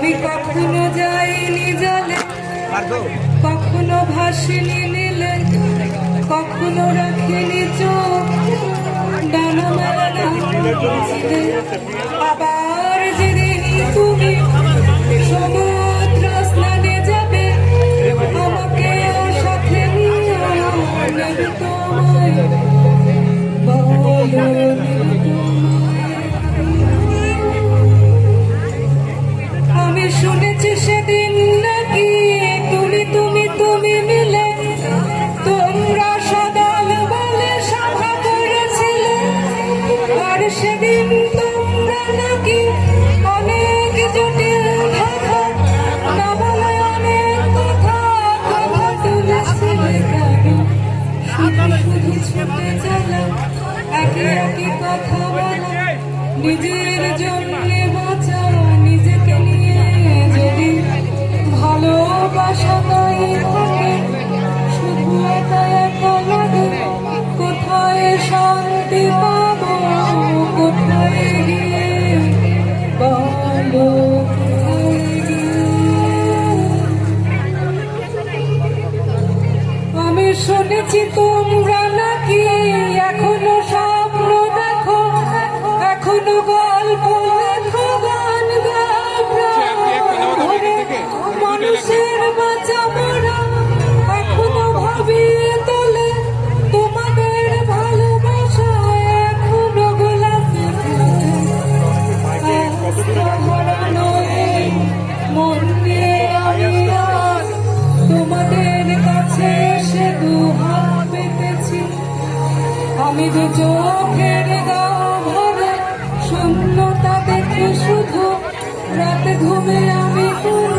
আমি কখনো যাইনি জলে কখনো ভাসিনি নিলে কখনো রাখিনি চোখ। ডানা মেলা সেদিন তোমরা নাকি অনেক জটিল কথা অনেক কথা কথা তুলেছিলে কেন শুধু ছুটে চলা একে একে কথা বলা নিজের জন্য বাঁচা নিজেকে নিয়ে যদি ভালোবাসা নাই আমি শুনেছি তোমরা আমি যে চোখের গাও ভরে শূন্যতা দেখে শুধু রাতে ঘুমে আমি কোনো